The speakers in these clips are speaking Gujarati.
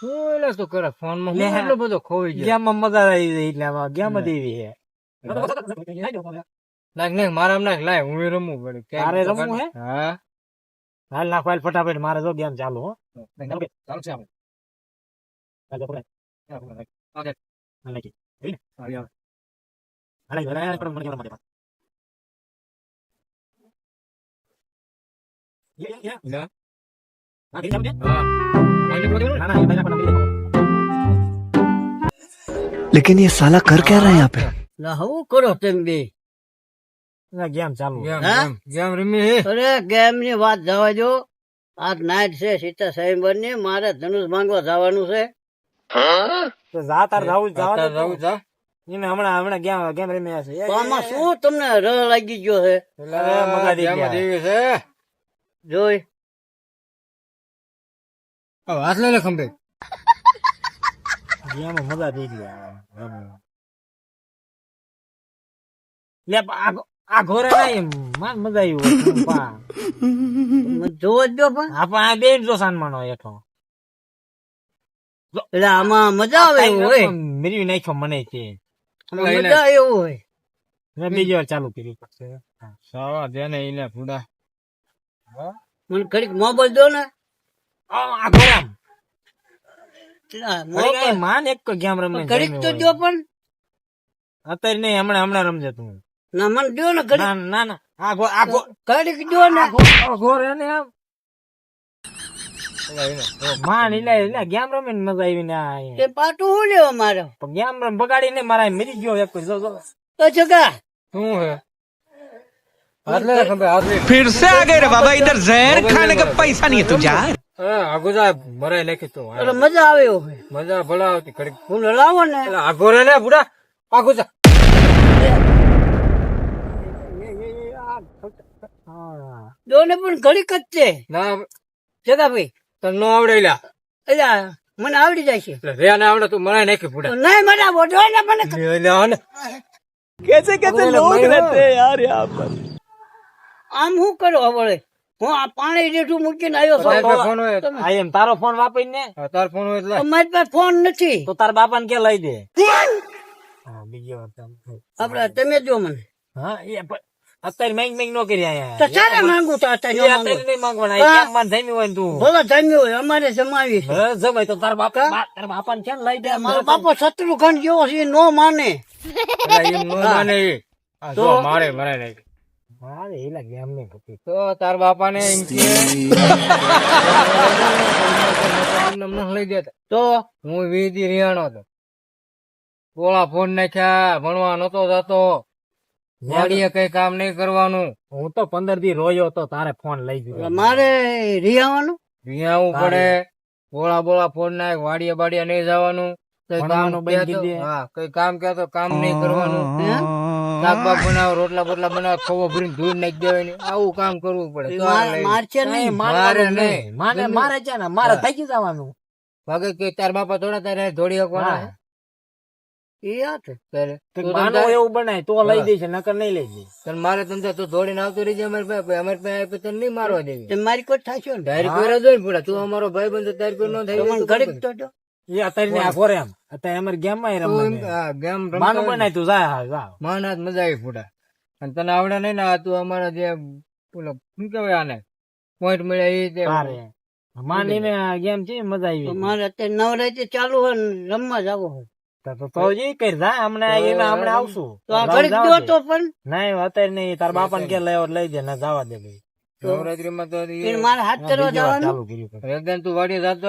હું એટલે શું કરે ફોનમાં લે. હું એટલો બધો ખોઈ ગયો ગેમમાં મજા આવી જાય એટલે આમાં ગેમ જ એવી છે નાખ નાખ મારા નાખ લાય હું રમું પડે તારે રમવું હે? હા હાલ નાખ ફાઇલ ફટાફટ મારે જો ગેમ ચાલુ હો ચાલુ છે આપણે ઓકે. હાલ નાખી. જોઈ ને? હાલ, હાલ, હાલ, હાલ, મને કેમેરા માટે. લે, લે, લે. લે. હા, ગઈ જાવ ને? હા આને બોલો ને. ના, ના, એ ભાઈ આપણને બીજે ખાવ. लेकिन ये साला कर क्या रहा है यहाँ पे લા હું કરો તેમ બે ના, ગેમ ચાલુ ગેમ હા? ગેમ ગેમ રમી હે અરે ગેમ ની વાત જવા જો આજ નાઇટ છે સીતા સાહેબ ની મારે ધનુષ માંગવા જવાનું છે તો જા તાર જાવું જાવ અત્યારે રહું જા એને હમણાં હમણાં ગેમ ગેમ રમ્યા છે તો આમાં શું તમને ર લાગી ગયો છે અરે, મજા દઈ ગેમ ગયા. જેવી છે જોઈ હવે હાથ લઈ લે ખંભે. ગેમ મજા દઈ ગયા લે આ આ ઘોરે નહીં માન મજા આવી પા. જોવો જ દો પણ. આ પણ આ બેન જો સાનમાનો હેઠો. એટલે આમાં મજા આવે એવું હોય. મેળવી નાખ્યો મને કે મજા એવું હોય. મેં બીજી વાર ચાલુ કરી પછી. સાવા દે ને એને ફૂડા મને ઘડીક મોબાઈલ દો ને. માન એક ગેમ રમે ઘડીક તો દો પણ. અત્યારે નહીં હમણાં હમણાં રમજે તું. ના મને દો ને ઘડીક. ના ના ના. આ ઘો આ ઘડીક દો ને. આ ઘોરે ને આમ. માન એટલે એટલે ગેમ રમે ને મજા આવી ને આ. તે પાટું હું લેવા મારે ગેમ રમ બગાડી ને મારા મરી ગયો એક જો જો. તો જગા. શું હે હાથ લઈ લે ખંભે હાથ લઈ લે. फिर से आ गए रे बाबा इधर जहर खाने का पैसा नहीं है तू जा એ આગો જા મરાય નાખી તું એટલે મજા આવે એવું હોય મજા ભલા આવતી ઘડીક હું લાવો ને એટલે આગો રે ને બુડા આગો જા હા. દો ને પણ ઘડીક જ છે ના જગા ભાઈ તને નો આવડે લ્યા એટલે મને આવડી જાય છે એટલે રે ને આવડે તું મરાય નાખી ફૂડા નહીં મને બોધો ને મને લે ને कैसे कैसे लोग रहते हैं यार यहाँ पर આમ શું કરો હવે હું આ પાણી જેટલું મૂકીને આવ્યો છું. એમ તારો ફોન વાપરીને ને? તારો ફોન હોય એટલે. અમારી પાસે ફોન નથી. તો તાર બાપાને કે લઈ દે. બીજી વાત આપડે તમે જો મને. હા એ અત્યારે મેંગ મેંગ નો કરી આયા. તો ચારે માંગુ તો અત્યારે અત્યારે નહીં માંગવાના. કેમ માન જમ્યું હોય તું? ભલે જમ્યું હોય અમારે જમાવી છે. જમાય તો તાર બાપા તાર બાપાને કેમ લઈ દે. મારો બાપો શત્રુ ખંડ જેવો છે નો માને. એટલે એમ નો માને. આ મારે મરાય નાખી એ લાગે નહીં ખપી તો તાર બાપાને એમ કે લઈ જતા તો. હું વીધી રિયાણો હતો. ગોળા ફોન નાખ્યા ભણવા નતો જતો. વાડીએ કઈ કામ નહીં કરવાનું. હું તો પંદર દી રોયો તો તારે ફોન લઈ ગયો. મારે રિયાવાનું રિયાવું પડે. ગોળા બોળા ફોન નાખ વાડીએ બાડીએ નહીં જવાનું. કઈ કામ કઈ કામ કહેતો કામ નહીં કરવાનું. શાક બાક બનાવો રોટલા બોટલા બનાવો ખવો ભરીને ધૂળ નાખી દેવાની. આવું કામ કરવું પડે. તો આ લઈ. માર છે નહીં મારે નહીં. મારે મારે છે ને મારે ગયું જવાનું ભાગે કે તાર બાપા થોડા તારે ધોડી હકવાના મારે તો અમારી કોઈ થશે તું ભાઈ બંધ તારી કોઈ ન થાય અત્યારે અમારી ગેમમાં ગેમ માન માનું બનાય તું જા હા જા. માનાત મજા આવી ફૂટા. અને તને આવડે નહીં ને આ તું અમારા જે પેલો શું કહેવાય આને? પોઈન્ટ મળ્યા એ તે માની ને ગેમ છે મજા તો આવી મારે અત્યારે નવરાત્રી ચાલુ હોય ને રમવા જવું હોય. નવરાત્રી માં તો જી કર જા હમણાં એમાં હમણાં આવશું. તો આ જાવ, ઘડીક જાવ દો દે. તો પણ. અત્યારે નહીં તાર બાપાને કે લઈ આવો, લઈ દે ના જવા દે ભાઈ. નવરાત્રીમાં તો એ- એને મારે હાથ કરવા જવાનું. તું વાડી જાતો તો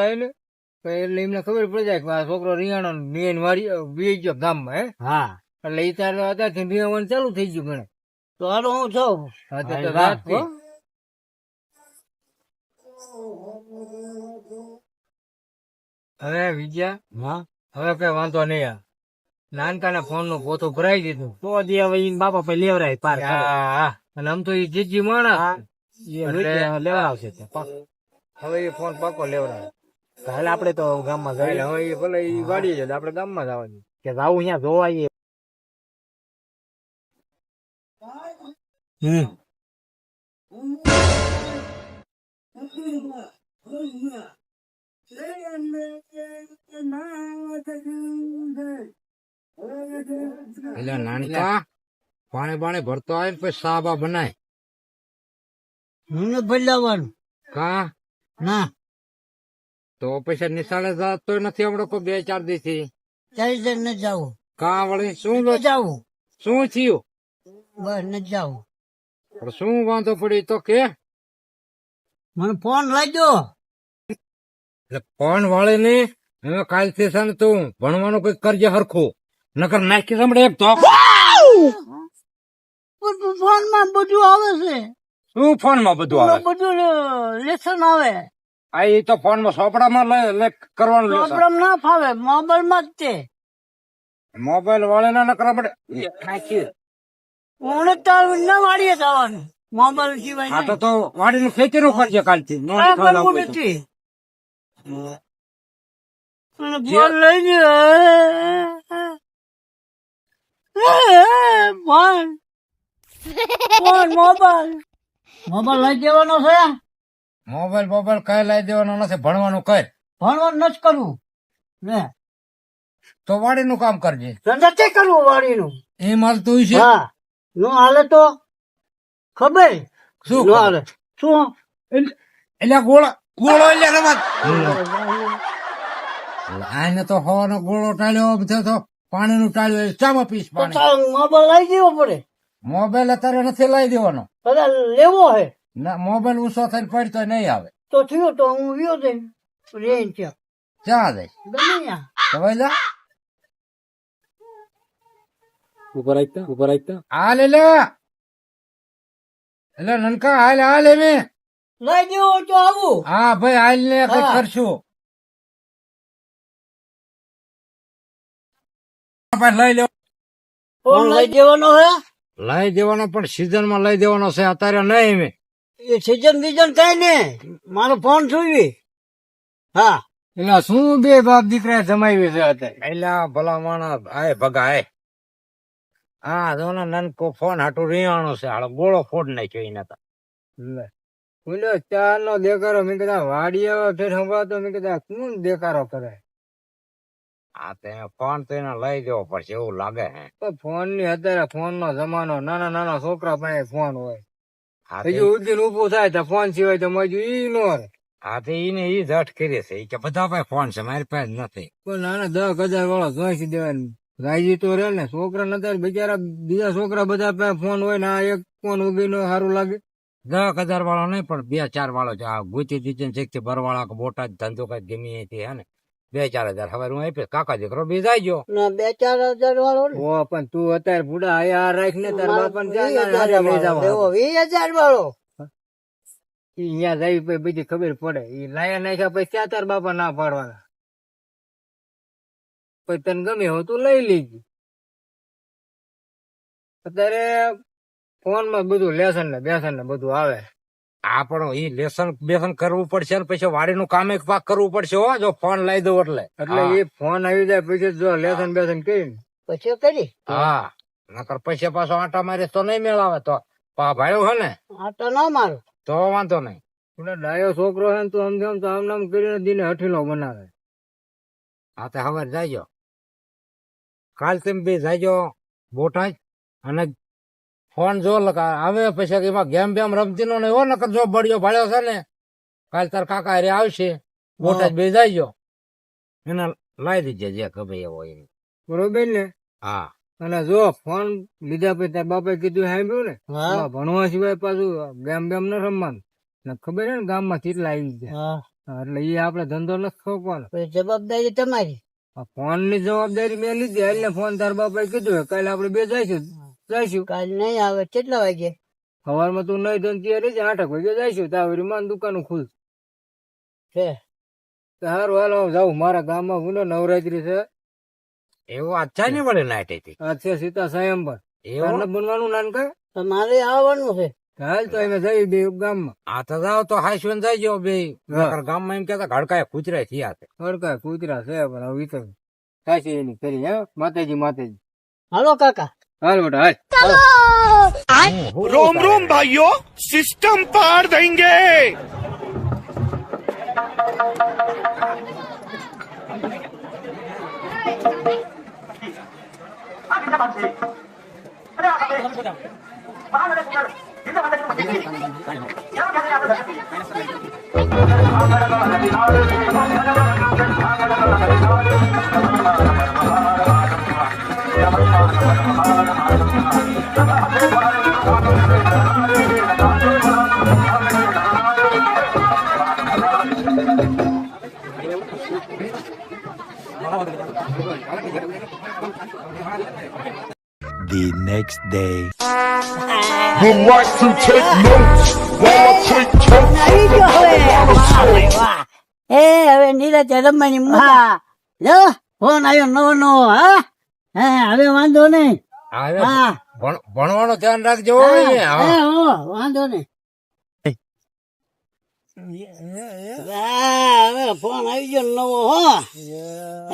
એટલે એમને ખબર પડી જાય કે આ છોકરો રિયાણો મેન વાળી વી ગયો ગામમાં હે? હા. એટલે એ તારે અત્યારથી રિયાવાનું ચાલુ થઈ ગયું ગણે તો હાલો હું છું હા, તો હા, તો એ વાત, રાતથી. હો. હવે વિજયા હા? હવે કઈ વાંધો નહીં આ. નાનકાના ફોનનું પોતું ભરાઈ દીધું. તો દી હવે ઈન બાપા પછી લેવરાય પાર. અને આમ તો એ જીજી માણસ. લેવા આવશે હવે એ ફોન પાકો લેવડાવે કાલે આપણે તો ગામમાં જઈએ. હવે એ ભલે એ વાડી જાય આપણે ગામમાં જવાનું. કે જાવું અહીંયા જોવાઈએ. હમ. એટલે નાનકા. પાણી પાણી ભરતો આવે પછી સાબા બનાય. હું નથી બદલાવાનું કા? ના. તો પછી નિશાળે જતો નથી હમણાં કોઈ બે ચાર દી થી ચાલી જણ નથી જવું કા વળી શું જવું શું થયું? બસ નથી જવું પણ શું વાંધો પડી તો કે? મને ફોન લાગ્યો. એટલે ફોન વાળે ને હવે કાલથી છે ને તું ભણવાનું કઈ કરજે હરખું. નકર નાખી સાંભળે એક તો ફોનમાં બધું આવે છે. શું ફોનમાં બધું આવે? બધું લેસન આવે. આ એ તો ફોનમાં સોપડામાં લઈ લે કરવાનું. પ્રોબ્લેમ ના ફાવે મોબાઈલમાં જ તે મોબાઈલ વાળે ના નાખી હું તાર ના વાળીએ જવાનું મોબાઈલ સિવાય તો તો વાડીનું ખેતરું કરજે કાલથી. નો આ નીકળવા કરવું હોય તો. નથી. અને લઈ ગયો ફોન ફોન મોબાઈલ. મોબાઈલ લઈ જવાનો છે? મોબાઈલ મોબાઈલ કઈ લઈ દેવાનો નથી ભણવાનું કઈ ભણવાનું નથી કરવું ને? તો વાડીનું કામ કરજે. નથી કરવું વાડીનું. એ માલ તું છે? હા. નો હાલે તો? ખબર? શું નો હાલે. શું? એટલે ગોળા ગોળો એટલે રમત આને તો હવાનો ગોળો ટાળ્યો બધા તો પાણીનું ટાળ્યું ચામાં પીસ પાણી? મોબાઈલ લઈ દેવો પડે. મોબાઈલ અત્યારે નથી લઈ દેવાનો. લેવો હે. ના મોબાઈલ ઉસો થઈને પડતો નહીં આવે. તો થયો તો હું વ્યો જઈને રેન છે ચા દે ગમે ઉપર આઈતા ઉપર આઈતા આ લે એટલે એટલે નનકા હાલ હાલ એમે. લઈ દેવો તો આવું. હા ભાઈ હાલ ને કઈ કરશું. લઈ લેવો લઈ દેવાનો હે? લઈ દેવાનો પણ સીઝનમાં લઈ દેવાનો છે. અત્યારે નહીં મેં એ સીઝન બીજન કઈ ને. મારો ફોન સુવી હા. એટલે શું બે બાપ દીકરા જમાવી છે એટલે ભલા માણસ આય ભગા આય. હા જો ને નનકો ફોન હાટું રિયાણો છે હાલો ગોળો ફોડ નાખ્યો એને તો. બોલ્યો ચાર નો દેખારો મેં કીધા વાડી આવ્યો ફેર સંભળાતો મેં કીધા કોણ દેખારો કરે? હા તે ફોન તો એને લઈ દેવો પડશે એવું લાગે હે. ફોનની અત્યારે ફોન નો જમાનો નાના નાના છોકરા પાસે ફોન હોય. હજુ ઉદ્દીન ઉભું થાય તો ફોન સિવાય તો મજુ ઈ નો રહે. હા તો ઈને ઈ જ અટ છે કે બધા પાસે ફોન છે મારી પાસે નથી. પણ નાના દસ હજાર વાળો જોઈશી દેવાનું રાજી તો રે ને છોકરા નતા બિચારા બીજા છોકરા બધા પાસે ફોન હોય ને આ એક ફોન ઉગી નો સારું લાગે. દસ હજાર વાળો નહીં પણ બે ચાર વાળો છે. આ ગુચી દીધી શીખતી ભરવાળા બોટાદ ધંધો કઈ ગમી હતી હે ને? બે ચાર હજાર. હવે હું આપીશ કાકા દીકરો બી જાય ગયો. ના બે ચાર હજાર વાળો ઓ પણ તું અત્યારે બુડા આયા રાખ ને તાર બાપન વીસ હજાર વાળો. અહીંયા જઈ પછી બધી ખબર પડે. ઈ લાયા નાખ્યા પછી ત્યાં તાર બાપા ના પાડવાના? પછી તને ગમે હોતું લઈ લેજે. અત્યારે ફોનમાં બધું લેસન ને બેસન ને બધું આવે. આ પણ ઈ લેસન બેસન કરવું પડશે ને પછી વાડીનું કામ એક પાક કરવું પડશે હો જો ફોન લઈ દઉં એટલે. એટલે એ ફોન આવી જાય પછી જો લેસન બેસન કરી પછી કરી? હા. નકર પછી પાછો આટા મારે તો નહીં મેળાવે તો. પા ભાઈ હે ને? આટો ન મારો. તો વાંધો નહીં. એટલે ડાયો છોકરો છે ને તું આમ તેમ તો આમ નામ કરીને દીને હઠીલો બનાવે. હા તો હવે જાયજો. કાલ તેમ બી જાયજો બોટાજ અને ફોન જો આવે પછી એમાં ગેમ બેમ રમતી નો એવો નકર જો બળિયો ભાડ્યો છે ને કાલ તાર કાકા હારે આવશે બોટાજ બે જાયજો એને લાવી દીજે જે ખબર એવો એને. બરોબર ને? હા. અને જો ફોન લીધા પછી તાર બાપે કીધું સાંભળ્યું ને ભણવા સિવાય પાછું ગેમ બેમ ન રમવાનું. ને ખબર હે ને ગામમાં કેટલા આવી ગયા એટલે એ આપડે ધંધો નથી ખોકવાનો જવાબદારી તમારી? ફોનની જવાબદારી મેં લીધી એટલે ફોન તાર બાપાએ કીધું કાલે આપડે બે જઈશું જઈશું. કાલ નહીં આવે કેટલા વાગે? સવારમાં તું નહીં ધન ત્યાં છે આઠ વાગે જઈશું. તાવરી માં દુકાન ખુલ. છે સારું હાલ હું જાઉં. મારા ગામમાં હું નવરાત્રી છે. એવું અચ્છા નહીં પડે નાઈટ હતી આ છે સીતા પણ એવું? બનવાનું નાનકા? તમારે આવવાનું છે. હાલ તો અમે જઈ બે ગામમાં. આ તો જાવ તો હાઈસવન જઈજો બે. ગામમાં એમ કેતા ઘડકાય કૂતરા થયા છે. ઘડકાય કૂતરા છે પણ હવે તો કાશી એની કરી હે? માતાજી માતાજી. હાલો કાકા. હાલ બેટા હાલ रोम रोम भाइयों सिस्टम पार देंगे The next day. would like to take notes while I take totes. આવી ગયો હવે વાહ ભાઈ વાહ એ હવે નીરજ રમવાની હા જો ફોન આવ્યો નવો નવો હા હે હવે વાંધો નહીં. હા ભણવાનું ધ્યાન રાખજો વાંધો નહીં. હવે ફોન આવી ગયો નવો હો.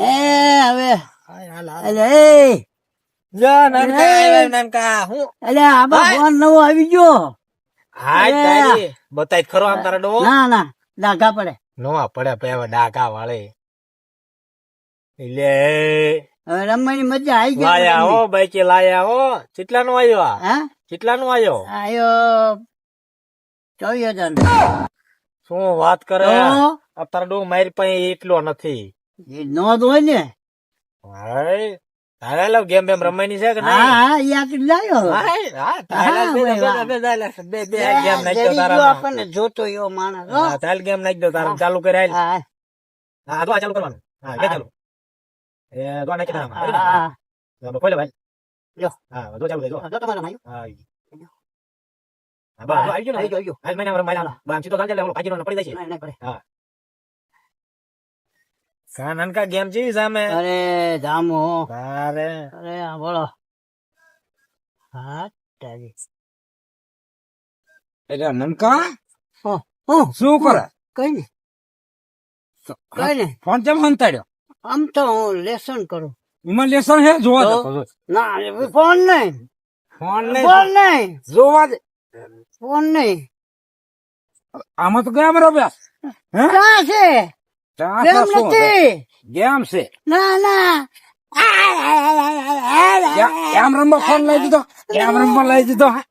એ. હવે. અલે એ. જો નાનકા આવ્યા નાનકા. હું અલે આબા ફોન નવો આવી ગયો. હાય અરે. તારી. બતાય ખરો આમ તારા ડો ના ના પડે. નો પડે પેવા ડાકા વાળે. એટલે હવે રમવાની મજા આવી ગઈ લાયા હો બાઈકે લાયા હો. કેટલા નો આવ્યો હા? કેટલા નો આવ્યો આયો ચોવીસ હજાર શું વાત કરે? અત્યારે ડો મારી પાસે એટલો નથી. એ નોંધ હોય ને. ગેમ બેમ રમવાની છે કે હા હા ઈ લાયો. હા, બે- બે- વાહ. બે- બે- બે- બે- બે ગેમ નાખી દો જરી આપણને જોતો એવો માણસ હા, તારે ગેમ નાખી દો તારા ચાલુ કરે હા, હા તો આ ચાલુ કરવાનું. હા કે ચાલુ એ તો આ નાખી દો આમાં. હા, હા. હા, ખોલે ભાઈ જો. હા જો ચાલુ થઈ જો જો તમારા ભાઈ. હા હા, બસ, જો આવી ગયો ને આવી ગયો, આવી ગયો. હાલ મહિના રમાય હાલ. બસ, આમ સીધો ચાલજે, એટલે ઓલો ભાગીનો ને પડી જશે નહીં, નહીં પડે. કા નાનકા ગેમ જેવી સામે અરે જામો તારે અરે આ બોલો હા તારી એટલે નનકા હો, હો, શું કરે કઈ ને કઈ ને ફોન કેમ હંતાડ્યો આમ તો હું લેસન કરું. એમાં લેસન હે? જોવા ના ફોન નહીં. ફોન ફોન નહીં. જોવા દે. ફોન નહીં. આમાં તો ગેમ રમ્યા હે? ક્યાં છે? કેમ? નથી. ગેમ છે. ના ના. કેમ- કેમ રમવા ફોન લઈ દીધો. કેમ રમવા લઈ દીધો. હે?